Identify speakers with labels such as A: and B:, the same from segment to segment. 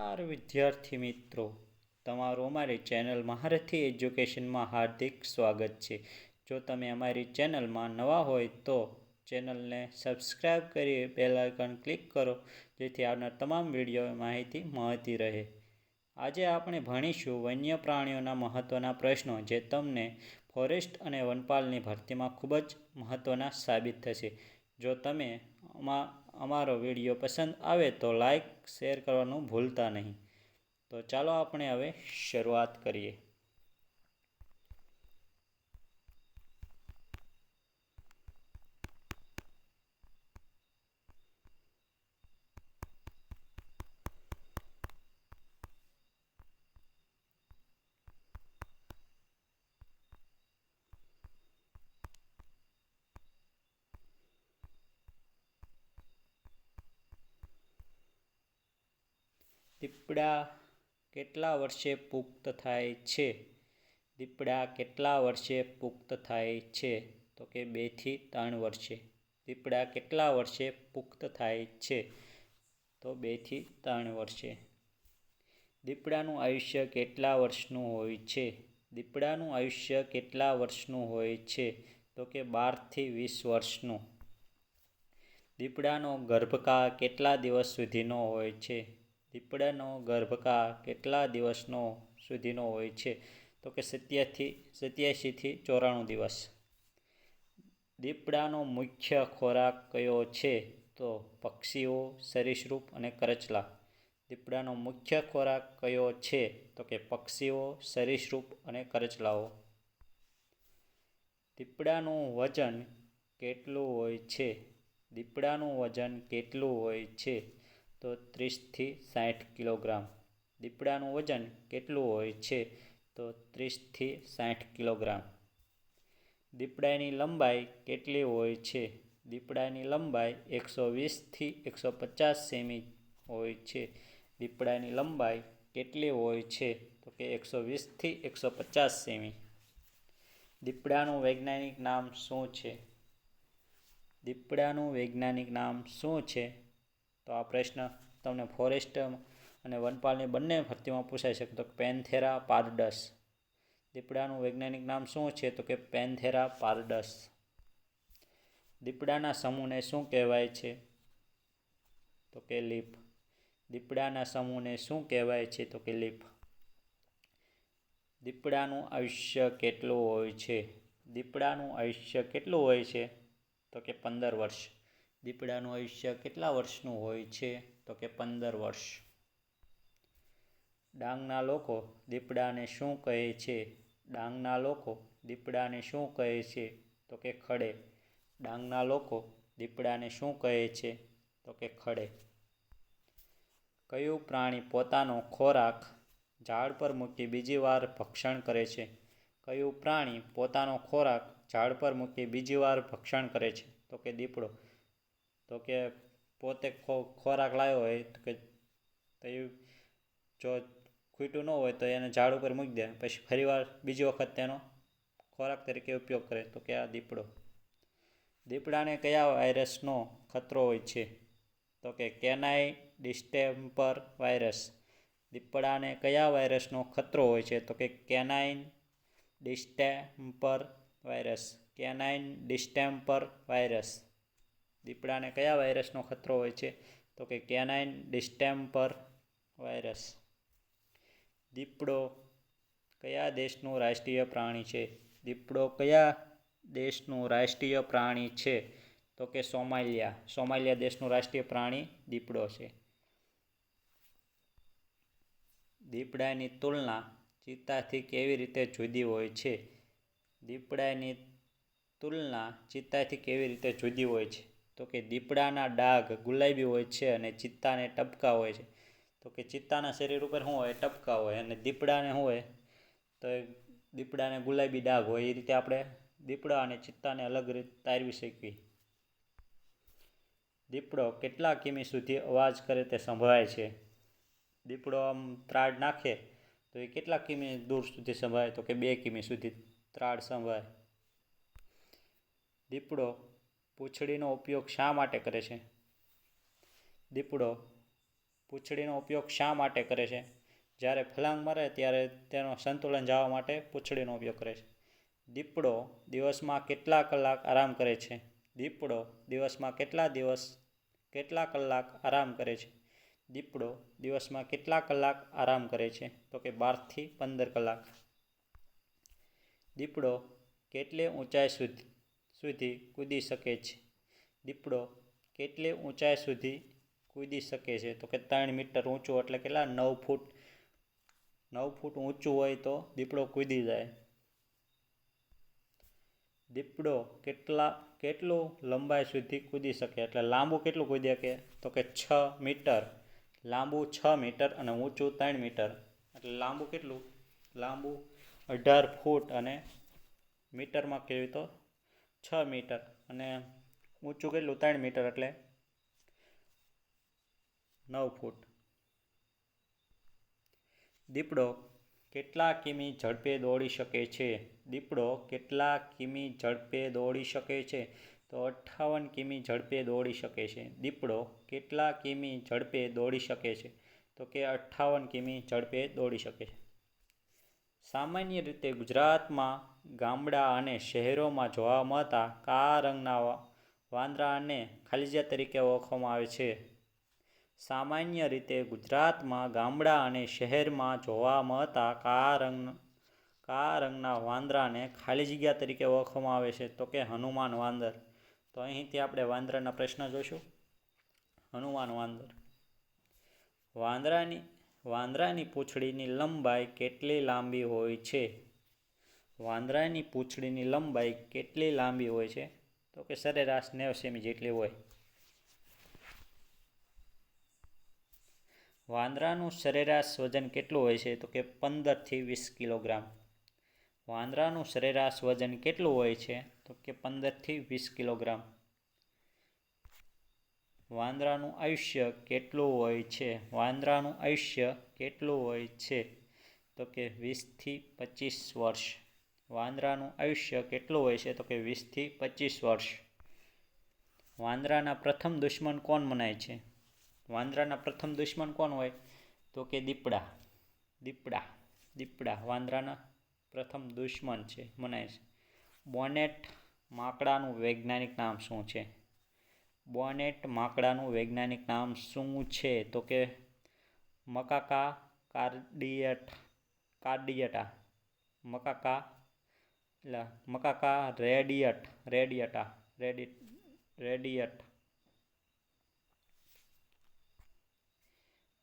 A: નમસ્કાર વિદ્યાર્થી મિત્રો. તમારું અમારી ચેનલ મહારથી એજ્યુકેશનમાં હાર્દિક સ્વાગત છે. જો તમે અમારી ચેનલમાં નવા હોય તો ચેનલને સબસ્ક્રાઈબ કરી બેલ આઇકન ક્લિક કરો, જેથી આવનાર તમામ વીડિયો માહિતી મળતી રહે. આજે આપણે ભણીશું વન્ય પ્રાણીઓના મહત્ત્વના પ્રશ્નો, જે તમને ફોરેસ્ટ અને વનપાલની ભરતીમાં ખૂબ જ મહત્ત્વના સાબિત થશે. જો તમે અમારો વીડિયો પસંદ આવે તો લાઈક, શેર કરવાનું ભૂલતા નહીં. તો ચાલો આપણે હવે શરૂઆત કરીએ. દીપડા કેટલા વર્ષે પુખ્ત થાય છે? દીપડા કેટલા વર્ષે પુખ્ત થાય છે? તો કે બેથી ત્રણ વર્ષે. દીપડા કેટલા વર્ષે પુખ્ત થાય છે? તો બેથી ત્રણ વર્ષે. દીપડાનું આયુષ્ય કેટલા વર્ષનું હોય છે? દીપડાનું આયુષ્ય કેટલા વર્ષનું હોય છે? તો કે બારથી વીસ વર્ષનું. દીપડાનો ગર્ભકાળ કેટલા દિવસ સુધીનો હોય છે? દીપડાનો ગર્ભકાળ કેટલા દિવસનો સુધીનો હોય છે? તો કે સત્યાથી સત્યાસીથી ચોરાણું દિવસ. દીપડાનો મુખ્ય ખોરાક કયો છે? તો પક્ષીઓ, સરીસૃપ અને કરચલા. દીપડાનો મુખ્ય ખોરાક કયો છે? તો કે પક્ષીઓ, સરીસૃપ અને કરચલાઓ. દીપડાનું વજન કેટલું હોય છે? દીપડાનું વજન કેટલું હોય છે? તો ત્રીસથી સાઠ કિલોગ્રામ. દીપડાનું વજન કેટલું હોય છે? તો ત્રીસથી સાઠ કિલોગ્રામ. દીપડાની લંબાઈ કેટલી હોય છે? દીપડાની લંબાઈ એકસો વીસથી એકસો પચાસ સેમી હોય છે. દીપડાની લંબાઈ કેટલી હોય છે? તો કે એકસો વીસથી એકસો પચાસ સેમી. દીપડાનું વૈજ્ઞાનિક નામ શું છે? દીપડાનું વૈજ્ઞાનિક નામ શું છે? તો આ પ્રશ્ન તમને ફોરેસ્ટ અને વનપાલની બંને ભરતીમાં પૂછાઈ શકે. તો પેનથેરા પારડસ દીપડાનું વૈજ્ઞાનિક નામ શું છે? તો કે પેનથેરા પારડસ દીપડાના સમૂહને શું કહેવાય છે? તો કે લીફ દીપડાના સમૂહને શું કહેવાય છે? તો કે લીફ દીપડાનું આયુષ્ય કેટલું હોય છે? દીપડાનું આયુષ્ય કેટલું હોય છે? તો કે પંદર વર્ષ. દીપડાનું આયુષ્ય કેટલા વર્ષનું હોય છે? તો કે પંદર વર્ષ. ડાંગના લોકો દીપડાને શું કહે છે? ડાંગના લોકો દીપડાને શું કહે છે? તો કે ખડે. ડાંગના લોકો દીપડાને શું કહે છે? તો કે ખડે. કયું પ્રાણી પોતાનો ખોરાક ઝાડ પર મૂકી બીજી વાર ભક્ષણ કરે છે? કયું પ્રાણી પોતાનો ખોરાક ઝાડ પર મૂકી બીજી વાર ભક્ષણ કરે છે? તો કે દીપડો. તો કે પોતે ખોરાક લાવ્યો હોય તો કે તો એ જો ખૂટ્યું ન હોય તો એને ઝાડ ઉપર મૂકી દે. પછી ફરીવાર બીજી વખત તેનો ખોરાક તરીકે ઉપયોગ કરે. તો કે આ દીપડો. દીપડાને કયા વાયરસનો ખતરો હોય છે? તો કે કેનાઈ ડિસ્ટેમ્પર વાયરસ. દીપડાને કયા વાયરસનો ખતરો હોય છે? તો કે કેનાઇન ડિસ્ટેમ્પર વાયરસ. કેનાઇન ડિસ્ટેમ્પર વાયરસ. દીપડાને કયા વાયરસનો ખતરો હોય છે? તો કે કેનાઇન ડિસ્ટેમ્પર વાયરસ. દીપડો કયા દેશનું રાષ્ટ્રીય પ્રાણી છે? દીપડો કયા દેશનું રાષ્ટ્રીય પ્રાણી છે? તો કે સોમાલિયા. સોમાલિયા દેશનું રાષ્ટ્રીય પ્રાણી દીપડો છે. દીપડાની તુલના ચિત્તાથી કેવી રીતે જુદી હોય છે? દીપડાની તુલના ચિત્તાથી કેવી રીતે જુદી હોય છે? તો કે દીપડાના ડાઘ ગુલાબી હોય છે અને ચિત્તાને ટપકા હોય છે. તો કે ચિત્તાના શરીર ઉપર શું હોય? ટપકા હોય અને દીપડાને હોય? તો એ દીપડાને ગુલાબી ડાઘ હોય. એ રીતે આપણે દીપડા અને ચિત્તાને અલગ રીતે તારવી શકીએ. દીપડો કેટલા કિમી સુધી અવાજ કરે તે સંભળાય છે? દીપડો આમ ત્રાડ નાખે તો એ કેટલા કિમી દૂર સુધી સંભળાય? તો કે બે કિમી સુધી ત્રાડ સંભળાય. દીપડો પૂંછડીનો ઉપયોગ શા માટે કરે છે? દીપડો, પૂંછડીનો ઉપયોગ શા માટે કરે છે? જ્યારે ફલાંગ મરે ત્યારે તેનો સંતુલન જવા માટે પૂંછડીનો ઉપયોગ કરે છે. દીપડો દિવસમાં કેટલા કલાક આરામ કરે છે? દીપડો દિવસમાં કેટલા દિવસ, કેટલા કલાક આરામ કરે છે? દીપડો દિવસમાં કેટલા કલાક આરામ કરે છે? તો કે બારથી પંદર કલાક. દીપડો કેટલી ઊંચાઈ સુધી સુધી કૂદી શકે છે. દીપડો કેટલી ઊંચાઈ સુધી કૂદી શકે છે? તો કે ત્રણ મીટર ઊંચું એટલે કેટલા? નવ ફૂટ. નવ ફૂટ ઊંચું હોય તો દીપડો કૂદી જાય. દીપડો કેટલા, કેટલું લંબાઈ સુધી કૂદી શકે? એટલે લાંબુ કેટલું કૂદી શકે તો કે છ મીટર. લાંબુ છ મીટર અને ઊંચું ત્રણ મીટર. એટલે લાંબુ કેટલું? લાંબુ અઢાર ફૂટ અને મીટરમાં કહેવી તો છ મીટર અને ઊંચું કેટલું? ત્રણ મીટર એટલે નવ ફૂટ. દીપડો કેટલા કિમી ઝડપે દોડી શકે છે? દીપડો કેટલા કિમી ઝડપે દોડી શકે છે? તો અઠ્ઠાવન કિમી ઝડપે દોડી શકે છે. દીપડો કેટલા કિમી ઝડપે દોડી શકે છે? તો કે અઠ્ઠાવન કિમી ઝડપે દોડી શકે છે. સામાન્ય રીતે ગુજરાતમાં ગામડા અને શહેરોમાં જોવા મળતા કાળા રંગના વાંદરાને ખાલિજિયા તરીકે ઓળખવામાં આવે છે. સામાન્ય રીતે ગુજરાતમાં ગામડા અને શહેરમાં જોવા મળતા કાળા રંગ, કાળા રંગના વાંદરાને ખાલી જગ્યા તરીકે ઓળખવામાં આવે છે. તો કે હનુમાન વાંદર. તો અહીંથી આપણે વાંદરાના પ્રશ્ન જોઈશું. હનુમાન વાંદર. વાંદરાની વાંદરાની પૂંછડીની લંબાઈ કેટલી લાંબી હોય છે? વાંદરાની પૂંછડીની લંબાઈ કેટલી લાંબી હોય છે? તો કે સરેરાશ નેવ સેમી જેટલી હોય. વાંદરાનું સરેરાશ વજન કેટલું હોય છે? તો કે પંદરથી વીસ કિલોગ્રામ. વાંદરાનું સરેરાશ વજન કેટલું હોય છે? તો કે પંદરથી વીસ કિલોગ્રામ. વાંદરાનું આયુષ્ય કેટલું હોય છે? વાંદરાનું આયુષ્ય કેટલું હોય છે? તો કે વીસથી પચીસ વર્ષ. વાંદરાનું આયુષ્ય કેટલું હોય છે? તો કે વીસથી પચીસ વર્ષ. વાંદરાના પ્રથમ દુશ્મન કોણ મનાય છે? વાંદરાના પ્રથમ દુશ્મન કોણ હોય? તો કે દીપડા. દીપડા. દીપડા વાંદરાના પ્રથમ દુશ્મન છે, મનાય છે. બોનેટ માકડાનું વૈજ્ઞાનિક નામ શું છે? બોનેટ માકડાનું વૈજ્ઞાનિક નામ શું છે? તો કે મકાકા કાર્ડિયટ, કાર્ડિયટા. મકાકા એટલે મકાકા રેડિયટ, રેડિયટા રેડિટ રેડિયટ.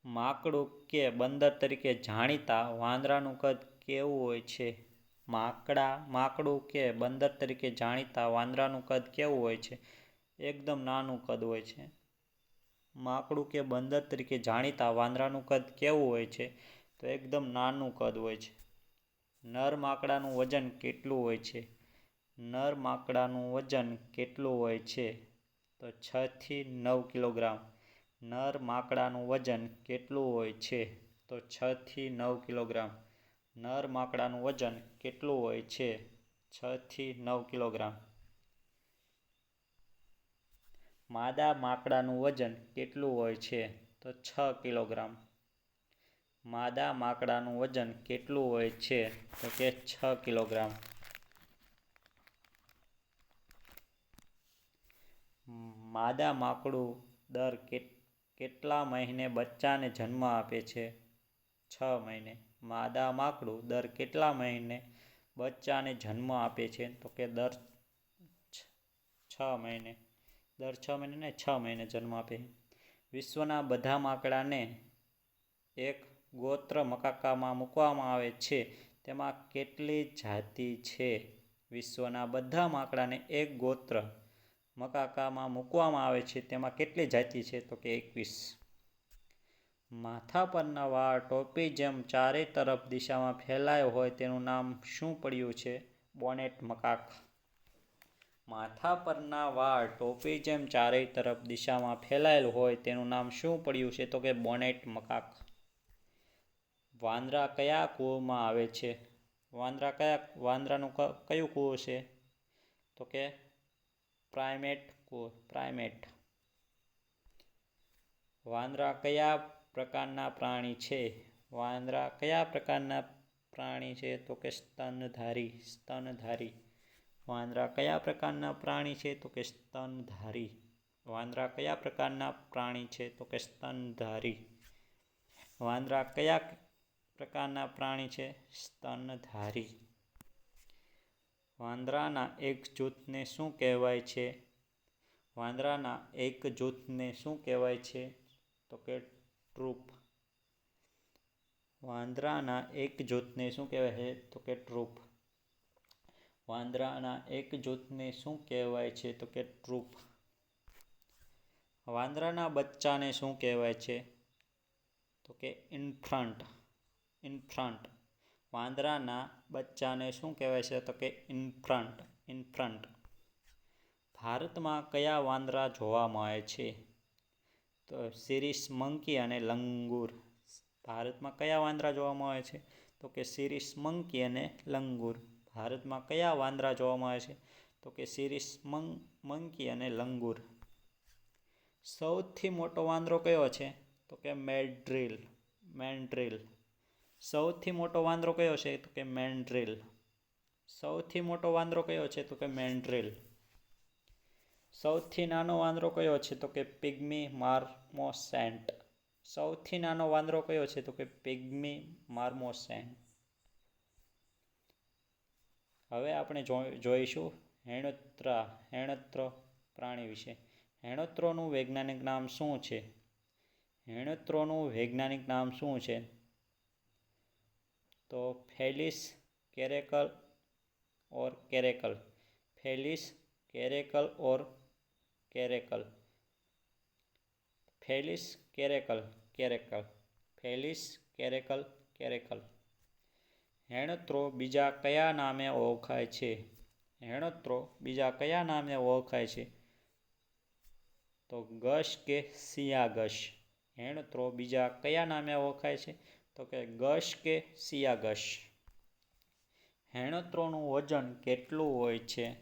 A: માકડું કે બંદર તરીકે જાણીતા વાંદરાનું કદ કેવું હોય છે? માકડા, માકડું કે બંદર તરીકે જાણીતા વાંદરાનું કદ કેવું હોય છે? એકદમ નાનું કદ હોય છે. માકડું કે બંદર તરીકે જાણીતા વાંદરાનું કદ કેવું હોય છે? તો એકદમ નાનું કદ હોય છે. નર માકડાનું વજન કેટલું હોય છે? નર માકડાનું વજન કેટલું હોય છે? તો છથી નવ કિલોગ્રામ. નર માકડાનું વજન કેટલું હોય છે? તો છથી નવ કિલોગ્રામ. નર માકડાનું વજન કેટલું હોય છે? છથી નવ કિલોગ્રામ. માદા માકડાનું વજન કેટલું હોય છે? તો છ કિલોગ્રામ. માદા માકડાનું વજન કેટલું હોય છે? તો કે છ કિલોગ્રામ. માદા માકડું દર કેટલા મહિને બચ્ચાને જન્મ આપે છે? છ મહિને. માદા માકડું દર કેટલા મહિને બચ્ચાને જન્મ આપે છે? તો કે દર છ મહિને. દર છ મહિને છ મહિને જન્મ આપે. વિશ્વના બધા માકડાને એક ગોત્ર મકાકામાં મૂકવામાં આવે છે. તેમાં કેટલી જાતિ છે? વિશ્વના બધા માકડાને એક ગોત્ર મકાકામાં મૂકવામાં આવે છે. તેમાં કેટલી જાતિ છે? તો કે એકવીસ. માથા પરના વાળ ટોપી જેમ ચારે તરફ દિશામાં ફેલાયો હોય તેનું નામ શું પડ્યું છે? Bonnet macaque. માથા પરના વાળ ટોપી જેમ ચારેય તરફ દિશામાં ફેલાયેલ હોય તેનું નામ શું પડ્યું છે તો કે બોનેટ મકાક. વાંદરા કયા કૂવામાં આવે છે? વાંદરા કયા, વાંદરાનું કયું કૂવો છે? તો કે પ્રાઇમેટ કૂવો પ્રાઇમેટ. વાંદરા કયા પ્રકારના પ્રાણી છે? વાંદરા કયા પ્રકારના પ્રાણી છે? તો કે સ્તનધારી સ્તનધારી. વાંદરા કયા પ્રકારના પ્રાણી છે તો કે સ્તનધારી? વાંદરા કયા પ્રકારના પ્રાણી છે તો કે સ્તનધારી? વાંદરા કયા પ્રકારના પ્રાણી છે? સ્તનધારી. વાંદરાના એક જૂથને શું કહેવાય છે? વાંદરાના એક જૂથને શું કહેવાય છે તો કે ટ્રુપ? વાંદરાના એક જૂથને શું કહેવાય છે? તો કે ટ્રુપ. વાંદરાના એક જૂથને શું કહેવાય છે? તો કે ટ્રૂપ વાંદરાના બચ્ચાને શું કહેવાય છે? તો કે ઇન્ફ્રન્ટ. ઇન્ફ્રન્ટ. વાંદરાના બચ્ચાને શું કહેવાય છે? તો કે ઇન્ફ્રન્ટ. ઇન્ફ્રન્ટ. ભારતમાં કયા વાંદરા જોવા મળે છે? તો સિરીસ મંકી અને લંગૂર. ભારતમાં કયા વાંદરા જોવા મળે છે? તો કે સિરીસ મંકી અને લંગૂર. ભારતમાં કયા વાંદરા જોવા મળે છે? તો કે સિરીસ મંકી અને લંગુર. સૌથી મોટો વાંદરો કયો છે? તો કે મેડ્રિલ મેન્ડ્રિલ. સૌથી મોટો વાંદરો કયો છે? તો કે મેન્ડ્રિલ. સૌથી મોટો વાંદરો કયો છે? તો કે મેન્ડ્રિલ. સૌથી નાનો વાંદરો કયો છે? તો કે પિગ્મી માર્મોસેન્ટ. સૌથી નાનો વાંદરો કયો છે? તો કે પિગ્મી માર્મોસેન્ટ. હવે આપણે જોઈશું હેણોત્રા, હેણોત્ર પ્રાણી વિશે. હેણોત્રોનું વૈજ્ઞાનિક નામ શું છે? હેણોત્રોનું વૈજ્ઞાનિક નામ શું છે? તો ફેલિસ કેરેકલ ઓર કેરેકલ. ફેલિસ કેરેકલ ઓર કેરેકલ. ફેલિસ કેરેકલ કેરેકલ. ફેલિસ કેરેકલ કેરેકલ. હેણોત્રો બીજા કયા નામે ઓળખાય છે? હેણત્રો બીજા કયા નામે ઓળખાય છે? તો ગશ કે સિયાગશ? હેણત્રો બીજા કયા નામે ઓળખાય છે? તો કે ગશ કે સિયાગશ? હેણત્રોનું વજન કેટલું હોય છે?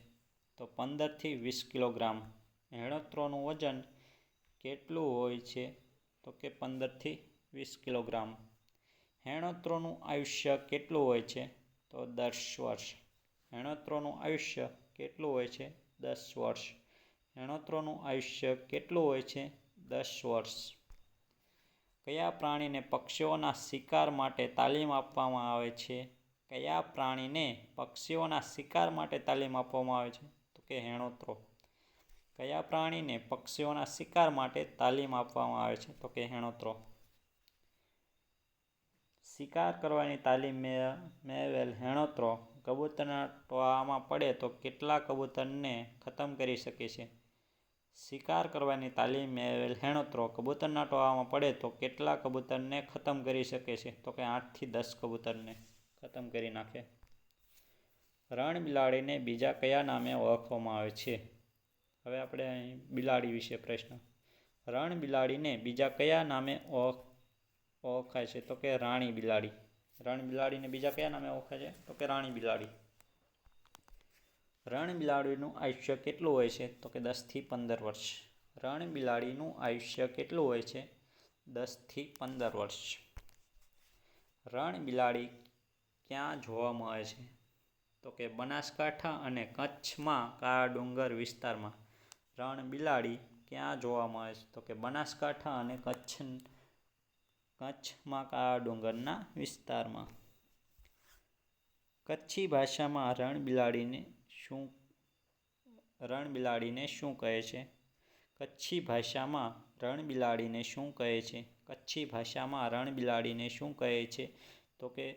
A: તો પંદરથી વીસ કિલોગ્રામ. હેણત્રોનું વજન કેટલું હોય છે? તો કે પંદરથી વીસ કિલોગ્રામ. હેણોત્રોનું આયુષ્ય કેટલું હોય છે? તો દસ વર્ષ. હેણોત્રોનું આયુષ્ય કેટલું હોય છે? દસ વર્ષ. હેણોત્રોનું આયુષ્ય કેટલું હોય છે? દસ વર્ષ. કયા પ્રાણીને પક્ષીઓના શિકાર માટે તાલીમ આપવામાં આવે છે? કયા પ્રાણીને પક્ષીઓના શિકાર માટે તાલીમ આપવામાં આવે છે? તો કે હેણોત્રો. કયા પ્રાણીને પક્ષીઓના શિકાર માટે તાલીમ આપવામાં આવે છે? તો કે હેણોત્રો. શિકાર કરવાની તાલીમ મેળવેલ હેણોત્રો કબૂતરના ટોળામાં પડે તો કેટલા કબૂતરને ખતમ કરી શકે છે? શિકાર કરવાની તાલીમ મેળવેલ હેણોત્રો કબૂતરના ટોળામાં પડે તો કેટલા કબૂતરને ખતમ કરી શકે છે? તો કે આઠથી દસ કબૂતરને ખતમ કરી નાખે. રણ બિલાડીને બીજા કયા નામે ઓળખવામાં આવે છે? હવે આપણે અહીં બિલાડી વિશે પ્રશ્ન. રણ બિલાડીને બીજા કયા નામે ઓળખ ઓળખાય છે તો કે રાણી બિલાડી. રણ બિલાડીને બીજા કયા નામે ઓળખાય છે? તો કે રાણી બિલાડી. રણ બિલાડીનું આયુષ્ય કેટલું હોય છે? તો કે દસથી પંદર વર્ષ. રણ બિલાડીનું આયુષ્ય કેટલું હોય છે? દસથી પંદર વર્ષ. રણ બિલાડી ક્યાં જોવા મળે છે? તો કે બનાસકાંઠા અને કચ્છમાં કાળા ડુંગર વિસ્તારમાં. રણ બિલાડી ક્યાં જોવા મળે છે? તો કે બનાસકાંઠા અને કચ્છ કચ્છમાં કાળા ડુંગરના વિસ્તારમાં. કચ્છી ભાષામાં રણ બિલાડીને શું, રણ બિલાડીને શું કહે છે? કચ્છી ભાષામાં રણ બિલાડીને શું કહે છે? કચ્છી ભાષામાં રણ બિલાડીને શું કહે છે? તો કે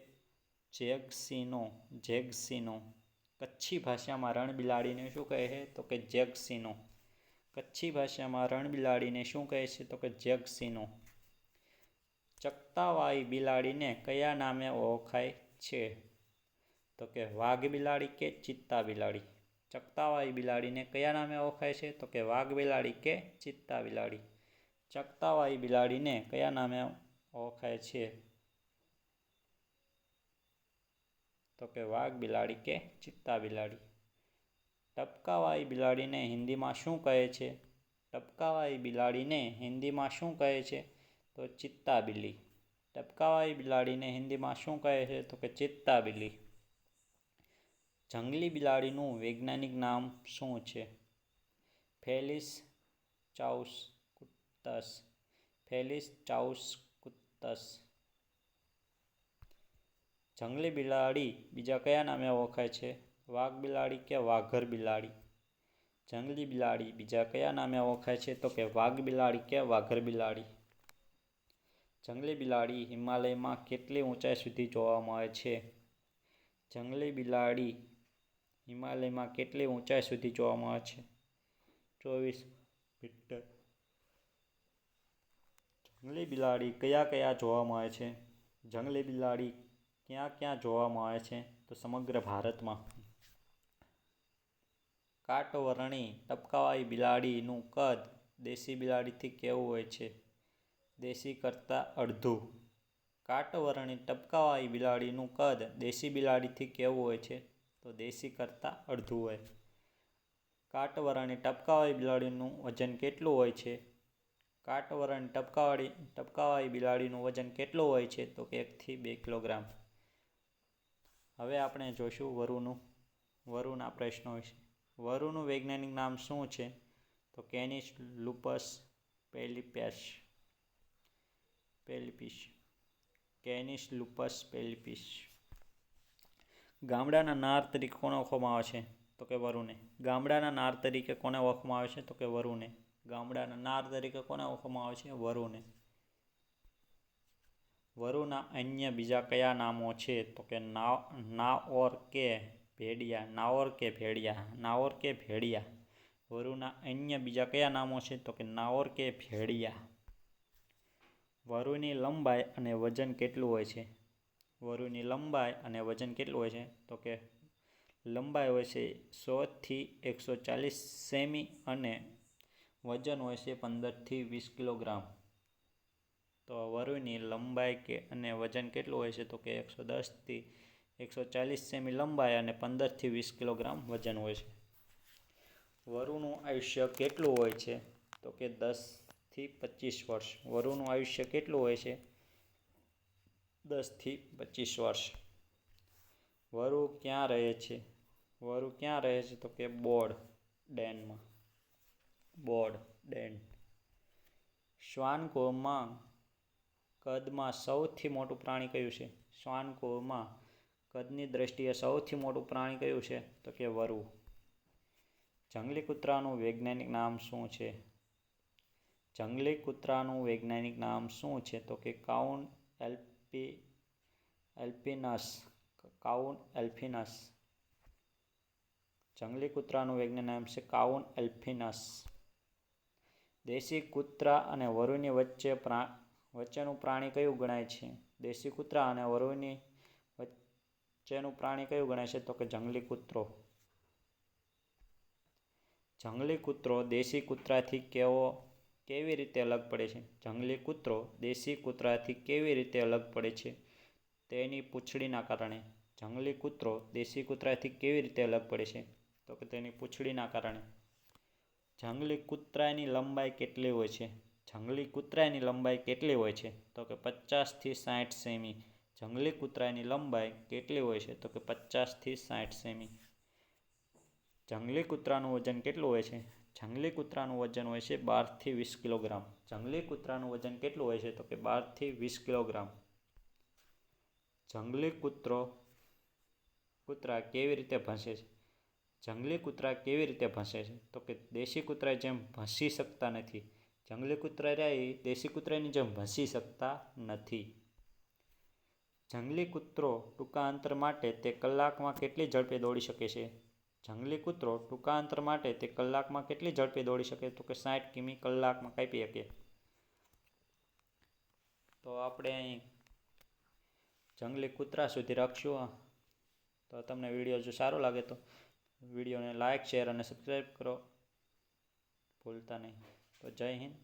A: જેગસીનો જેગસીનો. કચ્છી ભાષામાં રણ બિલાડીને શું કહે છે? તો કે જેગસીનો. કચ્છી ભાષામાં રણ બિલાડીને શું કહે છે? તો કે જેગસીનો. ચકતાવાળી બિલાડીને કયા નામે ઓળખાય છે? તો કે વાઘ બિલાડી કે ચિત્તા બિલાડી? ચકતાવાળી બિલાડીને કયા નામે ઓળખાય છે? તો કે વાઘ બિલાડી કે ચિત્તા બિલાડી? ચકતાવાળી બિલાડીને કયા નામે ઓળખાય છે? તો કે વાઘ બિલાડી કે ચિત્તા બિલાડી? ટપકાવાળી બિલાડીને હિન્દીમાં શું કહે છે? ટપકાવાળી બિલાડીને હિન્દીમાં શું કહે છે? તો ચિત્તા બિલ્લી ટપકાવાળી બિલાડીને હિન્દીમાં શું કહે છે? તો કે ચિત્તા બિલ્લી જંગલી બિલાડીનું વૈજ્ઞાનિક નામ શું છે? ફેલિસ ચાઉસ કુત્તસ ફેલિસ ચાઉસ કુત્તસ જંગલી બિલાડી બીજા કયા નામે ઓળખાય છે? વાઘ બિલાડી કે વાઘર બિલાડી? જંગલી બિલાડી બીજા કયા નામે ઓળખાય છે? તો કે વાઘ બિલાડી કે વાઘર બિલાડી? જંગલી બિલાડી હિમાલયમાં કેટલી ઊંચાઈ સુધી જોવા મળે છે? જંગલી બિલાડી હિમાલયમાં કેટલી ઊંચાઈ સુધી જોવા મળે છે? ચોવીસ. મીટર જંગલી બિલાડી કયા કયા જોવા મળે છે? જંગલી બિલાડી ક્યાં ક્યાં જોવા મળે છે? તો સમગ્ર ભારતમાં. કાટવરણી ટપકાવાળી બિલાડીનું કદ દેશી બિલાડીથી કેવું હોય છે? દેશી કરતાં અડધું. કાટવરણી ટપકાવાળી બિલાડીનું કદ દેશી બિલાડીથી કેવું હોય છે? તો દેશી કરતાં અડધું હોય. કાટવરણી ટપકાવાળી બિલાડીનું વજન કેટલું હોય છે? કાટવરણી ટપકાવાળી ટપકાવાળી બિલાડીનું વજન કેટલું હોય છે? તો એકથી બે કિલોગ્રામ. હવે આપણે જોઈશું વરુનું વરુના પ્રશ્નો વિશે. વરુનું વૈજ્ઞાનિક નામ શું છે? તો કેનિસ લુપસ પેલિપેસ પેલિપિસ કેનિસ લુપસ પેલિપિશ. ગામડાના નાર તરીકે કોને ઓળખવામાં આવે છે? તો કે વરુને. ગામડાના નાર તરીકે કોને ઓળખવામાં આવે છે? તો કે વરુને. ગામડાના નાર તરીકે કોને ઓળખવામાં આવે છે? વરુને. વરુના અન્ય બીજા કયા નામો છે? તો કે ના, નાઓર કે ભેડિયા, નાઓર કે ભેડિયા, નાઓર કે ભેડિયા. વરુના અન્ય બીજા કયા નામો છે? તો કે નાઓર કે ભેડિયા. વરુની લંબાઈ અને વજન કેટલું હોય છે? વરુની લંબાઈ અને વજન કેટલું હોય છે? તો કે લંબાઈ હોય છે સોથી એકસો ચાલીસ સેમી અને વજન હોય છે પંદરથી વીસ કિલોગ્રામ. તો વરુની લંબાઈ કે અને વજન કેટલું હોય છે? તો કે એકસો દસથી એકસો ચાલીસ સેમી લંબાઈ અને પંદરથી વીસ કિલોગ્રામ વજન હોય છે. વરુનું આયુષ્ય કેટલું હોય છે? તો કે દસથી પચીસ વર્ષ. વરુનું આયુષ્ય કેટલું હોય છે? દસથી પચીસ વર્ષ. વરુ ક્યાં રહે છે? વરુ ક્યાં રહે છે? તો કે બોર્ડ ડેનમાં. બોર્ડ ડેન. શ્વાનકોમાં કદમાં સૌથી મોટું પ્રાણી કયું છે? શ્વાનકોમાં કદની દ્રષ્ટિએ સૌથી મોટું પ્રાણી કયું છે? તો કે વરુ. જંગલી કૂતરાનું વૈજ્ઞાનિક નામ શું છે? જંગલી કૂતરાનું વૈજ્ઞાનિક નામ શું છે? તો કે કાઉન એલ્પી, એલ્પિનસ, કાઉન એલ્ફિનસ જંગલી કૂતરાનું વૈજ્ઞાનિક નામ છે કાઉન એલ્ફિનસ દેશી કૂતરા અને વરુની વચ્ચે પ્રા, વચ્ચેનું પ્રાણી કયું ગણાય છે? દેશી કૂતરા અને વરુની વચ્ચેનું પ્રાણી કયું ગણાય છે? તો કે જંગલી કૂતરો. જંગલી કૂતરો દેશી કૂતરાથી કેવો કેવી રીતે અલગ પડે છે? જંગલી કૂતરો, દેશી કૂતરાથી કેવી રીતે અલગ પડે છે? તેની પૂંછડીના કારણે. જંગલી કૂતરો, દેશી કૂતરાથી કેવી રીતે અલગ પડે છે? તો કે તેની પૂંછડીના કારણે. જંગલી કૂતરાની લંબાઈ કેટલી હોય છે? જંગલી કૂતરાની લંબાઈ કેટલી હોય છે? તો કે પચાસથી સાઠ સેમી. જંગલી કૂતરાની લંબાઈ કેટલી હોય છે? તો કે પચાસથી સાઠ સેમી. જંગલી કૂતરાનું વજન કેટલું હોય છે? જંગલી કૂતરાનું વજન હોય છે બારથી વીસ કિલોગ્રામ. જંગલી કૂતરાનું વજન કેટલું હોય છે તો કે બારથી વીસ કિલોગ્રામ. જંગલી કૂતરો, કૂતરા કેવી રીતે ભસે છે? જંગલી કૂતરા કેવી રીતે ભસે છે? તો કે દેશી કૂતરા જેમ ભસી શકતા નથી. જંગલી કૂતરા રહ્યા એ દેશી કૂતરાની જેમ ભસી શકતા નથી. જંગલી કૂતરો ટૂંકા અંતર માટે તે કલાકમાં કેટલી ઝડપે દોડી શકે છે? જંગલી કૂતરો ટૂંકા અંતર માટે તે કલાકમાં કેટલી ઝડપે દોડી શકે? તો કે સાઠ કિમી કલાકમાં કાપી શકે. તો આપણે અહીં જંગલી કૂતરા સુધી રાખશું તો તમને વીડિયો જો સારો લાગે તો વિડીયોને લાઇક શેર અને સબસ્ક્રાઈબ કરો. ભૂલતા નહીં. તો જય હિન્દ.